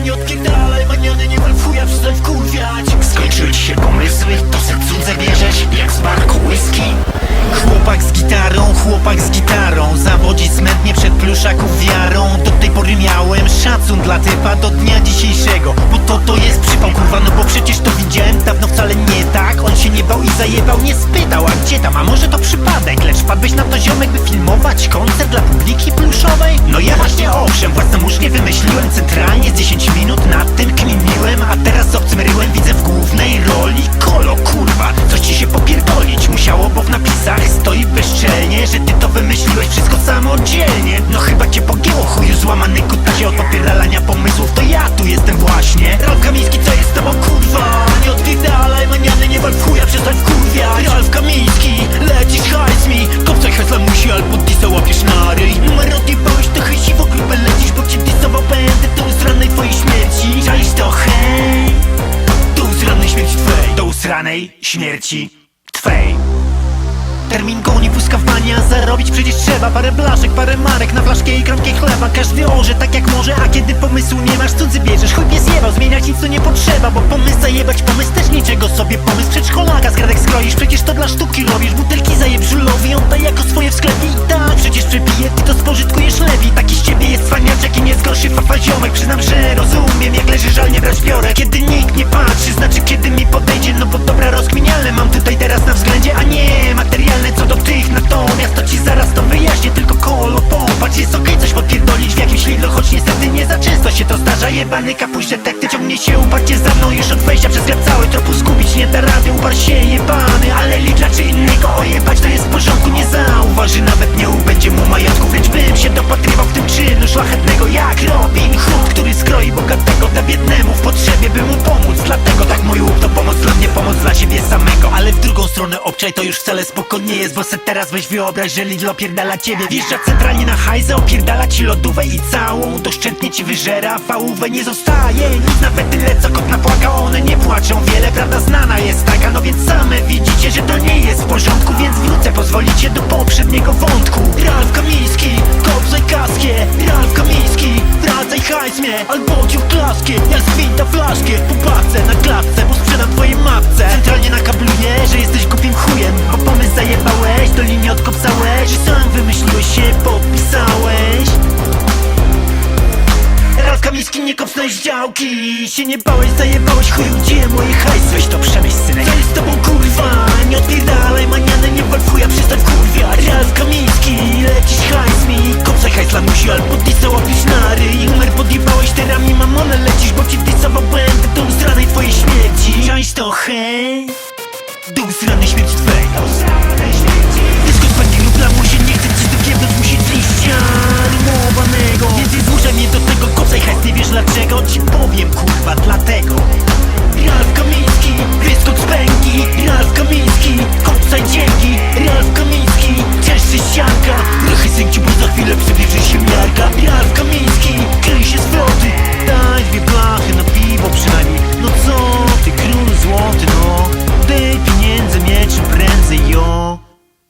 nie odpierdalaj maniany, nie w chuja, przestań wkurwiać Skończyły się pomysły, to se cudze bierzesz Jak z barku whisky Chłopak z gitarą, chłopak z gitarą Zawodzi smętnie przed pluszaków wiarą Do tej pory miałem szacun dla typa do dnia dzisiejszego Bo to to jest przypał kurwa, no bo przecież to widziałem dawno wcale nie tak On się nie bał i zajebał, nie spytał, a gdzie tam? A może to przypadek, lecz padłeś na to ziomek by filmować koncert dla publiki pluszowej? No ja własnomusznie wymyśliłem. Centralnie z 10 minut nad tym kminiłem A teraz obcym ryłem. Widzę w głównej roli Kolo usranej śmierci twej. Termin goni, puska w banie, a zarobić przecież trzeba. Parę blaszek, parę marek na flaszkę i kromkę chleba. Każdy orze tak jak może, a kiedy pomysłu nie masz Cudzy bierzesz, chuj pies jebał, zmieniać nic tu nie potrzeba Bo pomysł zajebać, pomysł też niczego sobie. Pomysł przedszkolaka, z skroisz, przecież to dla sztuki robisz. Butelki zajeb żulowi, on da jako swoje w sklepie I tak, przecież przepije, ty to spożytkujesz lepiej. Taki z ciebie jest cwaniaczek i nie zgorszy fafa ziomek. Przyznam, że rozumiem, jak leży żal nie brać biorę Kiedy nikt nie patrzy, znaczy kiedy jest okej coś podpierdolić w jakimś Lidlo Choć niestety nie za często się to zdarza. Jebany kapuś detektyw ciągnie się uparcie za mną. Już od wejścia przez sklep cały tropu zgubić nie da rady. Uparł się jebany, ale Lidla czy innego ojebać To jest w porządku, nie zauważy Nawet nie obczaj to już wcale spokojnie jest Bo se teraz weź wyobraź, że Lidl opierdala ciebie. Wjeżdża centralnie na hajzę, opierdala ci lodówę i całą. Doszczętnie ci wyżera, fałówę nie zostaje. Nic nawet tyle co kot napłaka, one nie płaczą. Wiele prawda znana jest taka, no więc same widzicie, że to nie jest w porządku. Więc wrócę, pozwolicie do poprzedniego wątku. Ralf Kamiński, kopzaj kaskie. Ralf Kamiński, wracaj hajs mnie Albo cię klaskie, ja zwinta flaszkę Popłacę nie kopnąłeś działki. Się nie bałeś, zajebałeś chuju, gdzie moje hajs? Weź to przemyśl synek. Co jest z tobą kurwa? Nie odpierdalaj maniany, nie wal chuja, przestań kurwia Ralf Kamiński, lecisz hajs mi. Kopsaj hajs lamusi albo disa łapisz na ryj Numer podjebałeś, terami mamonę lecisz Bo ci disował będę. Do usranej twojej śmierci. Cześć to hej Do usranej śmierci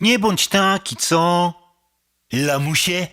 Nie bądź taki, co? Lamusie